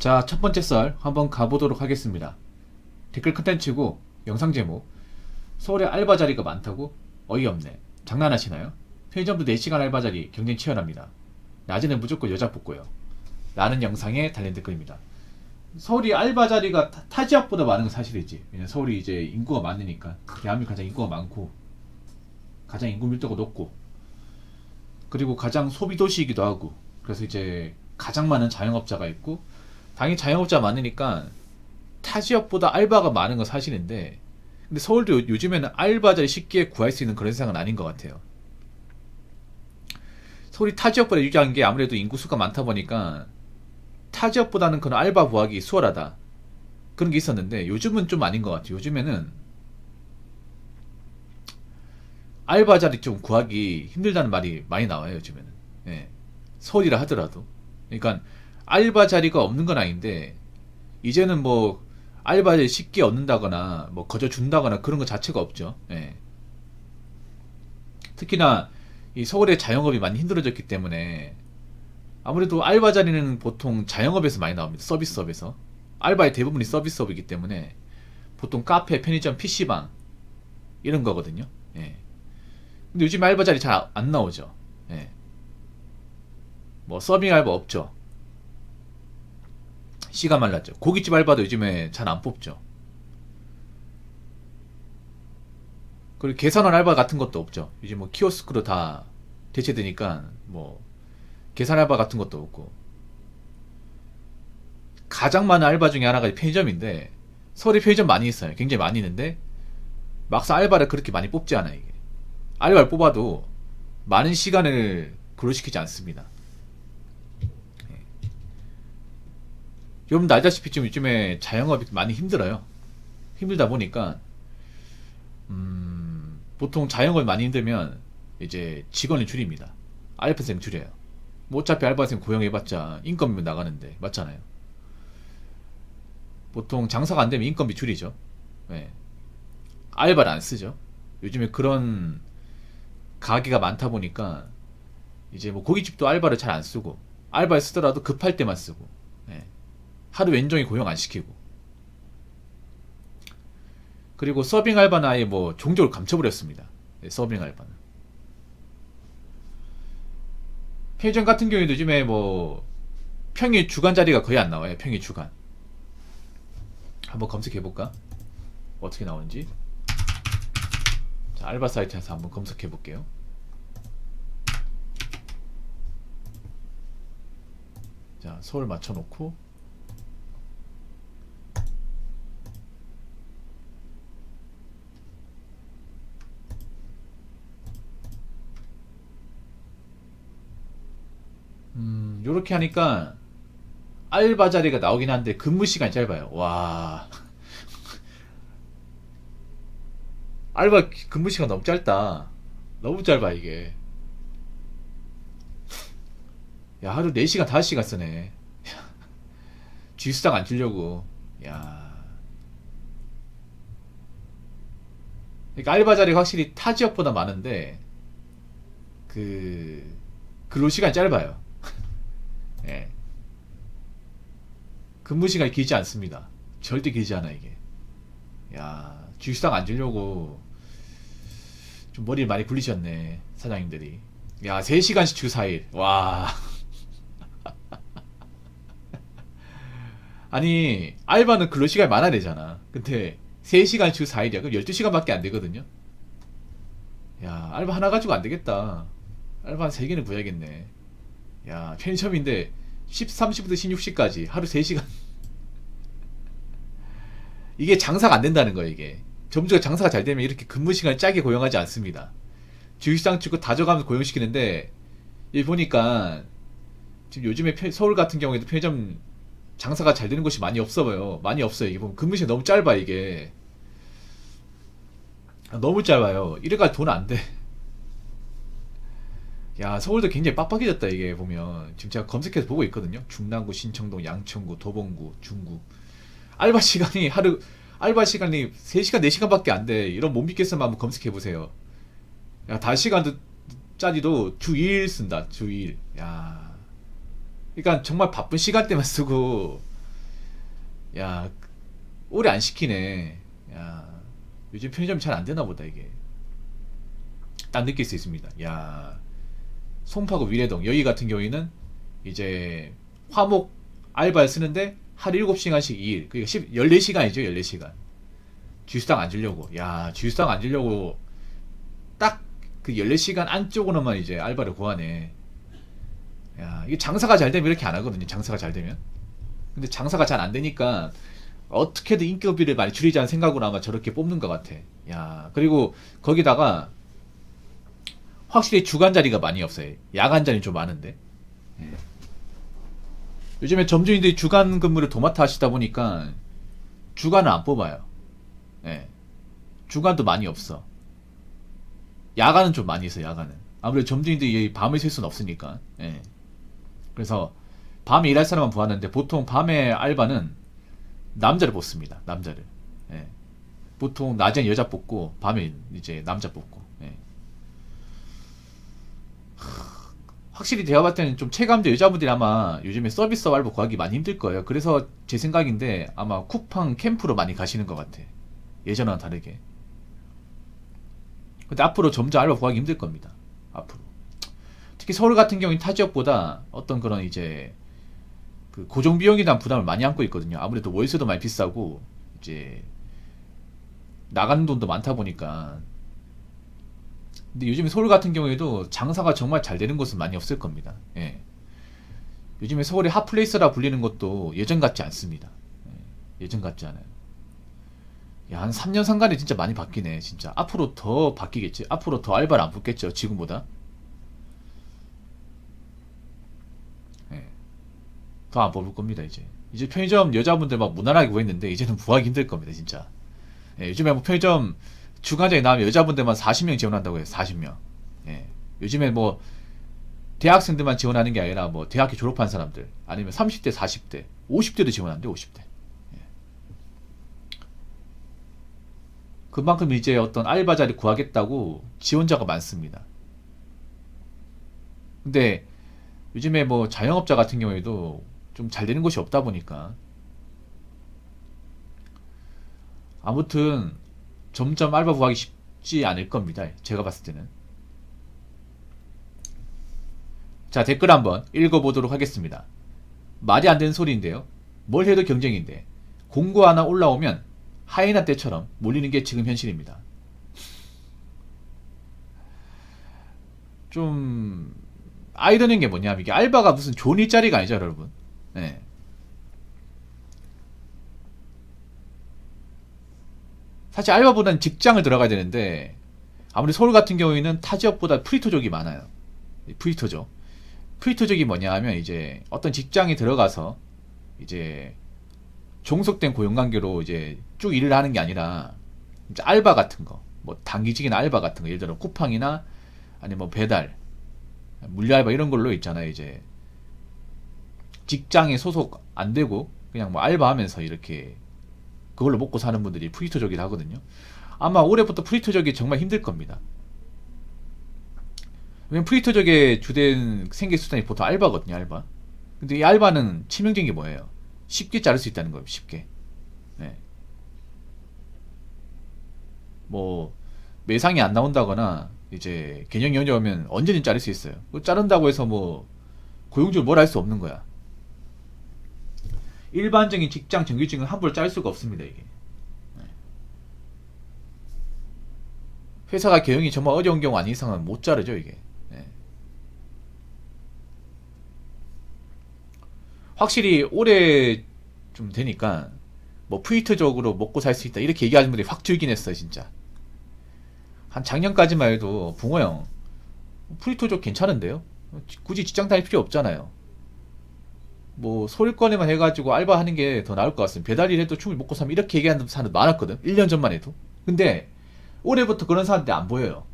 자, 첫 번째 썰 한번 가보도록 하겠습니다. 댓글 컨텐츠고 영상 제목 서울에 알바 자리가 많다고? 어이없네. 장난하시나요? 편의점도 4시간 알바 자리 경쟁 치열합니다. 낮에는 무조건 여자 뽑고요. 라는 영상에 달린 댓글입니다. 서울이 알바 자리가 타, 타 지역보다 많은 건 사실이지. 왜냐면 서울이 이제 인구가 많으니까. 대한민국 가장 인구가 많고, 가장 인구 밀도가 높고, 그리고 가장 소비 도시이기도 하고, 그래서 이제 가장 많은 자영업자가 있고, 당연히 자영업자 많으니까 타 지역보다 알바가 많은 건 사실인데, 근데 서울도 요- 요즘에는 알바 자리 쉽게 구할 수 있는 그런 세상은 아닌 것 같아요. 서울이 타 지역보다 유리한 게 아무래도 인구수가 많다 보니까 타 지역보다는 그런 알바 구하기 수월하다. 그런 게 있었는데 요즘은 좀 아닌 것 같아요. 요즘에는 알바 자리 좀 구하기 힘들다는 말이 많이 나와요. 요즘에는. 예. 서울이라 하더라도. 그러니까 알바 자리가 없는 건 아닌데 이제는 뭐 알바 자리 쉽게 얻는다거나 뭐 거저 준다거나 그런 것 자체가 없죠. 예. 특히나 이 서울의 자영업이 많이 힘들어졌기 때문에 아무래도 알바 자리는 보통 자영업에서 많이 나옵니다. 서비스업에서. 알바의 대부분이 서비스업이기 때문에 보통 카페, 편의점, PC방 이런 거거든요. 예. 근데 요즘 알바 자리 잘 안 나오죠. 예. 뭐 서빙 알바 없죠. 시간 말랐죠. 고깃집 알바도 요즘에 잘 안 뽑죠. 그리고 계산원 알바 같은 것도 없죠. 요즘 뭐 키오스크로 다 대체되니까 뭐 계산 알바 같은 것도 없고 가장 많은 알바 중에 하나가 편의점인데 서울에 편의점 많이 있어요. 굉장히 많이 있는데 막상 알바를 그렇게 많이 뽑지 않아요. 이게 알바를 뽑아도 많은 시간을 근로시키지 않습니다. 여러분도 알다시피 좀 요즘에 자영업이 많이 힘들어요. 힘들다 보니까 음, 보통 자영업이 많이 힘들면 이제 직원을 줄입니다. 알바생 줄여요. 뭐 어차피 알바생 고용해봤자 인건비 나가는데 맞잖아요. 보통 장사가 안 되면 인건비 줄이죠. 예. 알바를 안 쓰죠. 요즘에 그런 가게가 많다 보니까 이제 뭐 고깃집도 알바를 잘 안 쓰고 알바를 쓰더라도 급할 때만 쓰고 예. 하루 왼종일 고용 안 시키고 그리고 서빙 알바는 아예 뭐 종족을 감춰버렸습니다. 예, 서빙 알바는. 편의점 같은 경우에도 요즘에 뭐 평일 주간 자리가 거의 안 나와요. 평일 주간. 한번 검색해 볼까? 어떻게 나오는지. 자, 알바 사이트에서 한번 검색해 볼게요. 자, 서울 맞춰 놓고 음, 요렇게 하니까 알바 자리가 나오긴 한데 근무 시간이 짧아요. 와. 알바 근무 시간 너무 짧다. 너무 짧아, 이게. 야, 하루 4시간, 5시간 쓰네. 쥐수당 안 주려고. 야. 그러니까 알바 자리가 확실히 타 지역보다 많은데, 그, 근로 시간이 짧아요. 예. 근무 시간이 길지 않습니다. 절대 길지 않아, 이게. 야, 주식당 안 주려고 좀 머리를 많이 굴리셨네, 사장님들이. 야, 3시간씩 주 4일. 와. 아니, 알바는 근로 시간이 많아야 되잖아. 근데 3시간 주 4일이야. 그럼 12시간밖에 안 되거든요. 야, 알바 하나 가지고 안 되겠다. 알바 한 3개는 구해야겠네. 야, 편의점인데 13시부터 16시까지 하루 3시간. 이게 장사가 안 된다는 거예요, 이게. 점주가 장사가 잘 되면 이렇게 근무 시간을 짜게 고용하지 않습니다. 주식시장 찍고 다져가면서 고용시키는데, 이 보니까, 지금 요즘에 편- 서울 같은 경우에도 편의점 장사가 잘 되는 곳이 많이 없어요. 많이 없어요. 이게 보면 근무 시간 너무 짧아, 이게. 아, 너무 짧아요. 이래가 돈 안 돼. 야, 서울도 굉장히 빡빡해졌다, 이게 보면. 지금 제가 검색해서 보고 있거든요. 중랑구, 신청동, 양천구, 도봉구, 중구. 알바 시간이 하루, 알바 시간이 3시간, 4시간밖에 안 돼. 이런 못 믿겠으면 한번 검색해 보세요. 야, 다 시간도 짜리도 주 2일 쓴다, 주 2일. 야. 그러니까 정말 바쁜 시간대만 쓰고, 야 오래 안 시키네. 야 요즘 편의점이 잘 안 되나 보다 이게. 딱 느낄 수 있습니다. 야 송파구 위례동 여기 같은 경우에는 이제 화목 알바를 쓰는데 하루 7시간씩 2일. 그러니까 10, 14시간이죠, 14시간. 주휴수당 안 주려고. 야, 주휴수당 안 주려고 딱 그 14시간 안쪽으로만 이제 알바를 구하네. 야, 이게 장사가 잘 되면 이렇게 안 하거든요. 장사가 잘 되면. 근데 장사가 잘 안 되니까 어떻게든 인건비를 많이 줄이자는 생각으로 아마 저렇게 뽑는 것 같아. 야, 그리고 거기다가 확실히 주간 자리가 많이 없어요. 야간 자리 좀 많은데. 예. 요즘에 점주인들이 주간 근무를 도맡아 하시다 보니까 주간을 안 뽑아요. 예. 주간도 많이 없어. 야간은 좀 많이 있어, 야간은. 아무래도 점주인들이 밤을 쉴 수는 없으니까. 예. 그래서 밤에 일할 사람만 구하는데 보통 밤에 알바는 남자를 뽑습니다. 남자를. 예. 보통 낮엔 여자 뽑고 밤에 이제 남자 뽑고. 예. 확실히 제가 봤을 때는 좀 체감적 여자분들이 아마 요즘에 서비스 알바 구하기 많이 힘들 거예요. 그래서 제 생각인데 아마 쿠팡 캠프로 많이 가시는 것 같아. 예전와는 다르게. 근데 앞으로 점점 알바 구하기 힘들 겁니다. 앞으로. 특히 서울 같은 경우는 타 지역보다 어떤 그런 이제 그 고정 비용에 대한 부담을 많이 안고 있거든요. 아무래도 월세도 많이 비싸고 이제 나가는 돈도 많다 보니까 근데 요즘에 서울 같은 경우에도 장사가 정말 잘 되는 곳은 많이 없을 겁니다. 예. 요즘에 서울이 핫플레이스라 불리는 것도 예전 같지 않습니다. 예. 전 같지 않아요. 야, 한 3년 상간에 진짜 많이 바뀌네, 진짜. 앞으로 더 바뀌겠지. 앞으로 더 알바를 안 붙겠죠, 지금보다. 예. 더안 뽑을 겁니다, 이제. 이제 편의점 여자분들 막 무난하게 구했는데, 이제는 구하기 힘들 겁니다, 진짜. 예, 요즘에 뭐 편의점 주간장에 나오면 여자분들만 40명 지원한다고 해요. 40명. 예. 요즘에 뭐 대학생들만 지원하는 게 아니라 뭐 대학교 졸업한 사람들 아니면 30대, 40대, 50대도 지원한대 50대. 예. 그만큼 이제 어떤 알바 자리 구하겠다고 지원자가 많습니다. 근데 요즘에 뭐 자영업자 같은 경우에도 좀 잘 되는 곳이 없다 보니까 아무튼 점점 알바 구하기 쉽지 않을 겁니다. 제가 봤을 때는. 자, 댓글 한번 읽어보도록 하겠습니다. 말이 안 되는 소리인데요. 뭘 해도 경쟁인데 공고 하나 올라오면 하이나 때처럼 몰리는 게 지금 현실입니다. 좀 아이러니한 게 뭐냐면 이게 알바가 무슨 좋은 일자리가 아니죠, 여러분. 네. 사실 알바보다는 직장을 들어가야 되는데 아무리 서울 같은 경우에는 타 지역보다 프리토족이 많아요. 프리토족. 프리토족이 뭐냐 하면 이제 어떤 직장에 들어가서 이제 종속된 고용관계로 이제 쭉 일을 하는 게 아니라 이제 알바 같은 거, 뭐 단기직이나 알바 같은 거, 예를 들어 쿠팡이나 아니면 뭐 배달, 물류 알바 이런 걸로 있잖아요. 이제 직장에 소속 안 되고 그냥 뭐 알바하면서 이렇게 그걸로 먹고 사는 분들이 프리토족이라 하거든요. 아마 올해부터 프리토족이 정말 힘들 겁니다. 왜냐면 프리토족의 주된 생계 수단이 보통 알바거든요, 알바. 근데 이 알바는 치명적인 게 뭐예요? 쉽게 자를 수 있다는 거예요, 쉽게. 네. 뭐, 매상이 안 나온다거나, 이제, 개념이 오면 언제든 자를 수 있어요. 자른다고 해서 뭐, 고용주를 뭘 할 수 없는 거야. 일반적인 직장 정규직은 함부로 짤 수가 없습니다, 이게. 네. 회사가 경영이 정말 어려운 경우 아닌 이상은 못 자르죠, 이게. 네. 확실히 올해 좀 되니까 뭐 프리트적으로 먹고 살 수 있다 이렇게 얘기하는 분들이 확 줄긴 했어요 진짜 한 작년까지만 해도 붕어 형 프리토족 괜찮은데요 굳이 직장 다닐 필요 없잖아요 뭐 소일거리만 해가지고 알바하는 게 더 나을 것 같습니다. 배달 일 해도 충분히 먹고 살면 이렇게 얘기하는 사람들 많았거든. 1년 전만 해도. 근데 올해부터 그런 사람들이 안 보여요.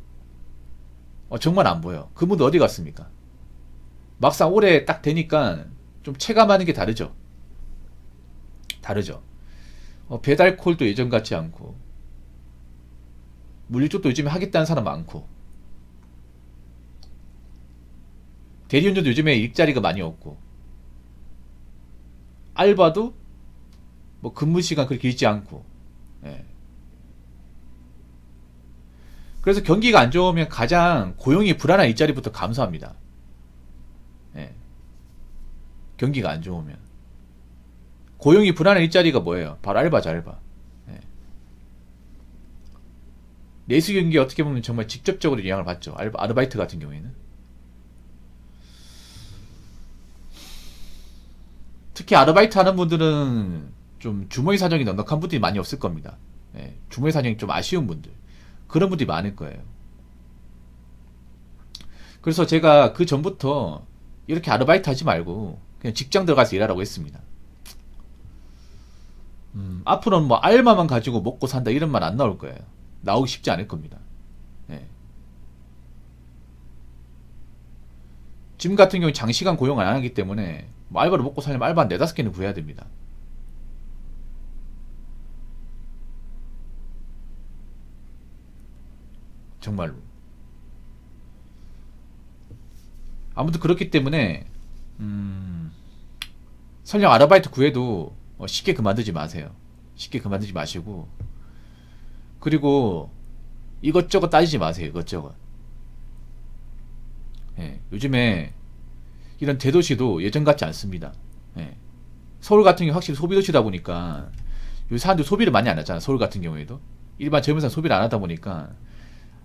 어, 정말 안 보여. 그분들 어디 갔습니까? 막상 올해 딱 되니까 좀 체감하는 게 다르죠. 다르죠. 어, 배달 콜도 예전 같지 않고 물류 쪽도 요즘에 하겠다는 사람 많고 대리운전도 요즘에 일자리가 많이 없고 알바도 뭐 근무 시간 그렇게 길지 않고. 예. 그래서 경기가 안 좋으면 가장 고용이 불안한 일자리부터 감소합니다. 예. 경기가 안 좋으면. 고용이 불안한 일자리가 뭐예요? 바로 알바죠, 알바. 예. 내수 경기에 어떻게 보면 정말 직접적으로 영향을 받죠. 알바, 아르바이트 같은 경우에는. 특히 아르바이트 하는 분들은 좀 주머니 사정이 넉넉한 분들이 많이 없을 겁니다. 예, 주머니 사정이 좀 아쉬운 분들. 그런 분들이 많을 거예요. 그래서 제가 그 전부터 이렇게 아르바이트 하지 말고 그냥 직장 들어가서 일하라고 했습니다. 음, 앞으로는 뭐 알바만 가지고 먹고 산다 이런 말 안 나올 거예요. 나오기 쉽지 않을 겁니다. 예. 지금 같은 경우 장시간 고용 안 하기 때문에 뭐 알바로 먹고 살려면 알바 한 네다섯 개는 구해야 됩니다. 정말로. 아무튼 그렇기 때문에 음, 설령 아르바이트 구해도 어, 쉽게 그만두지 마세요. 쉽게 그만두지 마시고 그리고 이것저것 따지지 마세요. 이것저것. 예, 요즘에 이런 대도시도 예전 같지 않습니다. 예. 서울 같은 경우 확실히 소비도시다 보니까 요새 사람들이 소비를 많이 안 하잖아. 서울 같은 경우에도 일반 젊은 사람 소비를 안 하다 보니까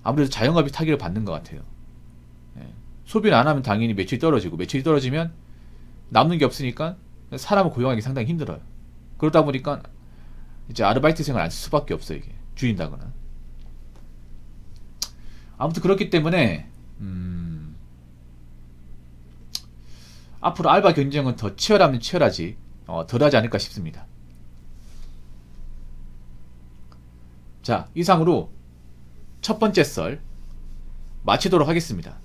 아무래도 자영업이 타격을 받는 것 같아요. 예. 소비를 안 하면 당연히 매출이 떨어지고 매출이 떨어지면 남는 게 없으니까 사람을 고용하기 상당히 힘들어요. 그러다 보니까 이제 아르바이트 생활 안쓸 수밖에 없어요. 이게 줄인다거나. 아무튼 그렇기 때문에 음, 앞으로 알바 경쟁은 더 치열하면 치열하지 어, 덜하지 않을까 싶습니다. 자 이상으로 첫 번째 썰 마치도록 하겠습니다.